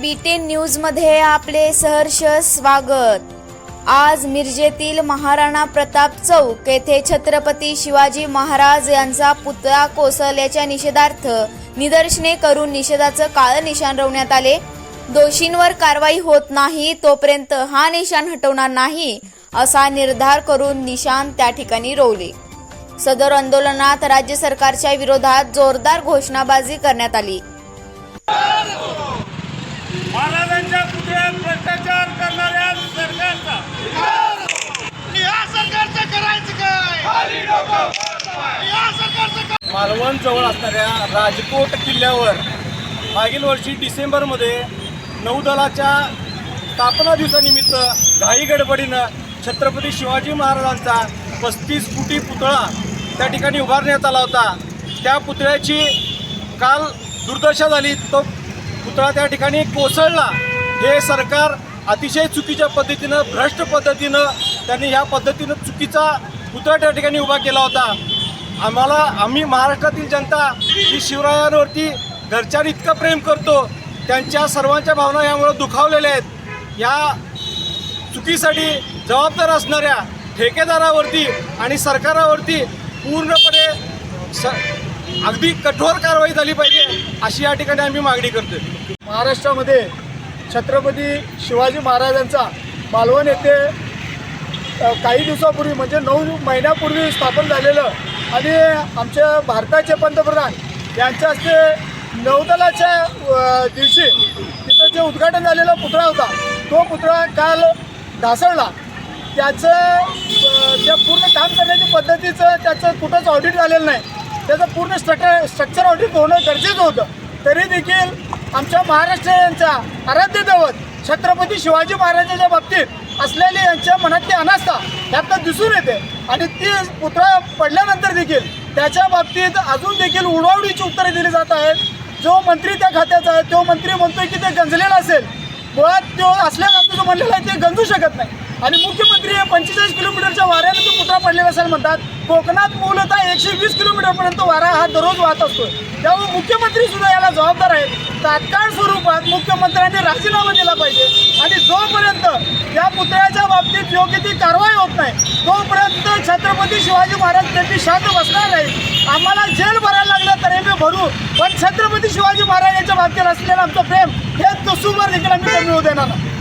Beaten न्यूजमध्ये आपले सहर्ष स्वागत. आज मिरजेतील महाराणा प्रताप चौक येथे छत्रपती शिवाजी महाराज यांचा पुतळा कोसळल्याच्या निषेधार्थ निदर्शने करून निषेधाचं काळं निशाण रोवण्यात आले. दोषींवर कारवाई होत नाही तोपर्यंत हा निशाण हटवणार नाही असा निर्धार करून निशाण त्या ठिकाणी रोवले. सदर आंदोलनात राज्य सरकारच्या विरोधात जोरदार घोषणाबाजी करण्यात आली. महाराजांच्या पुतळ्यात भ्रष्टाचार करणाऱ्या सरकारचा. या सरकारचं करायचं काय? या सरकारचं काय मालवण जवळ असणाऱ्या राजकोट किल्ल्यावर मागील वर्षी डिसेंबरमध्ये नौदलाच्या स्थापना दिवसानिमित्त घाई गडबडीनं छत्रपती शिवाजी महाराजांचा पस्तीस फुटी पुतळा त्या ठिकाणी उभारण्यात आला होता. त्या पुतळ्याची काल दुर्दशा झाली. तो पुतळा त्या ठिकाणी कोसळला. हे सरकार अतिशय चुकीच्या पद्धतीनं भ्रष्ट पद्धतीनं त्यांनी ह्या पद्धतीनं चुकीचा पुतळा त्या ठिकाणी उभा केला होता. आम्हाला आम्ही महाराष्ट्रातील जनता ही शिवरायांवरती घरच्यावर इतकं प्रेम करतो. त्यांच्या सर्वांच्या भावना यामुळे दुखावलेल्या आहेत. या चुकीसाठी जबाबदार असणाऱ्या ठेकेदारावरती आणि सरकारावरती पूर्णपणे स अगदी कठोर कारवाई झाली पाहिजे अशी या ठिकाणी आम्ही मागणी करतो महाराष्ट्रामध्ये छत्रपती शिवाजी महाराजांचा मालवण येथे काही दिवसापूर्वी म्हणजे नऊ महिन्यापूर्वी स्थापन झालेलं आणि आमच्या भारताचे पंतप्रधान यांच्या हस्ते नौदलाच्या दिवशी तिथं जे उद्घाटन झालेला पुतळा होता तो पुतळा काल ढासळला. त्याचं त्या पूर्ण काम करण्याच्या पद्धतीचं त्याचं कुठंच ऑडिट झालेलं नाही. त्याचं पूर्ण स्ट्रक्चर स्ट्रक्चर ऑडिट होणं गरजेचं होतं. तरी देखील आमच्या महाराष्ट्र यांचा आराध्य दैवत छत्रपती शिवाजी महाराजांच्या बाबतीत असलेली यांच्या मनातली अनास्था त्यातनं दिसून येते. आणि ती पुतळा पडल्यानंतर देखील त्याच्या बाबतीत अजून देखील उडवडीची उत्तरे दिली जात आहेत. जो मंत्री त्या खात्याचा आहे तो मंत्री म्हणतोय की ते गंजलेला असेल. मुळात तो असल्या जो म्हणलेला आहे ते गंजू शकत नाही. आणि मुख्यमंत्री हे पंचेचाळीस किलोमीटरच्या वाऱ्याने तो कुत्रा पडलेला असेल म्हणतात. कोकणात मूलतः एकशे वीस किलोमीटरपर्यंत वारा हा दररोज वाहत असतो. त्यामुळे मुख्यमंत्री सुद्धा याला जबाबदार आहेत. तात्काळ स्वरूपात मुख्यमंत्र्यांनी राजीनामा दिला पाहिजे. आणि जोपर्यंत या पुतळ्याच्या बाबतीत योग्य ती कारवाई होत नाही तोपर्यंत छत्रपती शिवाजी महाराज त्यांची शांत बसणार नाही आम्हाला जेल भरायला लागलं तरी मी भरू. पण छत्रपती शिवाजी महाराज यांच्या बाबतीत असलेलं आमचं प्रेम हे तसूभर देखील आम्ही कमी होऊ देणार नाही